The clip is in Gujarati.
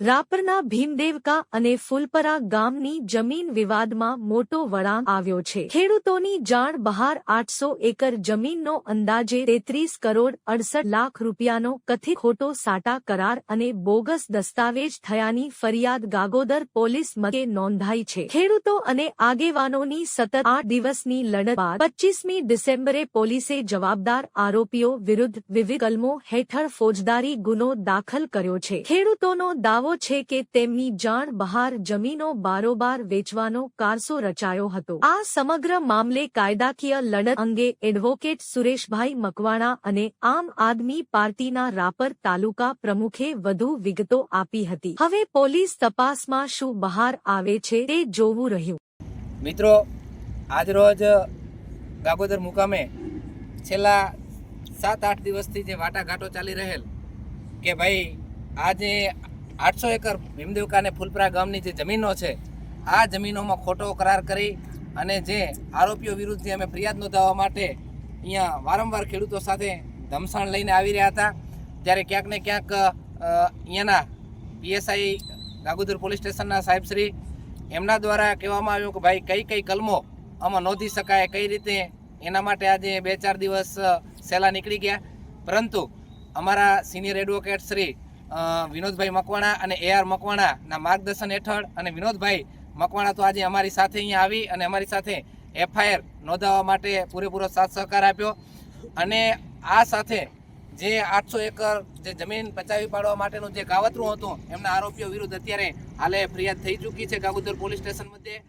રાપરના ભીમદેવકા અને ફૂલપરા ગામની જમીન વિવાદમાં મોટો વળાંક આવ્યો છે. ખેડૂતોની જાણ બહાર આઠસો એકર જમીનનો અંદાજે તેત્રીસ કરોડ અડસઠ લાખ રૂપિયાનો કથિત ખોટો સાટા કરાર અને બોગસ દસ્તાવેજ થયાની ફરિયાદ ગાગોદર પોલીસ મથકે નોંધાઈ છે. ખેડૂતો અને આગેવાનોની સતત આઠ દિવસની લડત બાદ પચીસમી ડિસેમ્બરે પોલીસે જવાબદાર આરોપીઓ વિરુદ્ધ વિવિધ કલમો હેઠળ ફોજદારી ગુનો દાખલ કર્યો છે. ખેડૂતોનો દાવો છે કે તેમની જાણ બહાર જમીનો બારોબાર વેચવાનો કારસો રચાયો હતો. આ સમગ્ર મામલે કાયદાકીય લડત અંગે એડવોકેટ સુરેશભાઈ મકવાણા અને આમ આદમી પાર્ટીના રાપર તાલુકા પ્રમુખે વધુ વિગતો આપી હતી. હવે પોલીસ તપાસમાં શું બહાર આવે છે તે જોવું રહ્યું. મિત્રો, આજરોજ ગાગોદર મુકામે છેલ્લા સાત આઠ દિવસથી જે વાટાઘાટો ચાલી રહેલ કે ભાઈ આ જે આઠસો એકર ભીમદેવકાને ફૂલપરા ગામની જે જમીનો છે, આ જમીનોમાં ખોટો કરાર કરી અને જે આરોપીઓ વિરુદ્ધ અમે ફરિયાદ નોંધાવવા માટે અહીંયા વારંવાર ખેડૂતો સાથે ધમસાણ લઈને આવી રહ્યા હતા. ત્યારે ક્યાંક ને ક્યાંક અહીંયાના પીએસઆઈ ગાગોદર પોલીસ સ્ટેશનના સાહેબશ્રી એમના દ્વારા કહેવામાં આવ્યું કે ભાઈ કઈ કઈ કલમો આમાં નોંધી શકાય, કઈ રીતે એના માટે આજે બે ચાર દિવસ સહેલા નીકળી ગયા. પરંતુ અમારા સિનિયર એડવોકેટ શ્રી વિનોદભાઈ મકવાણા અને એ આર મકવાણાના માર્ગદર્શન હેઠળ અને વિનોદભાઈ મકવાણા તો આજે અમારી સાથે અહીંયા આવી અને અમારી સાથે એફઆઈઆર નોંધાવવા માટે પૂરેપૂરો સાથ સહકાર આપ્યો. અને આ સાથે જે આઠસો એકર જે જમીન બચાવી પાડવા માટેનું જે કાવતરું હતું, એમના આરોપીઓ વિરુદ્ધ અત્યારે હાલે ફરિયાદ થઈ ચૂકી છે ગાગોદર પોલીસ સ્ટેશન મધ્યે.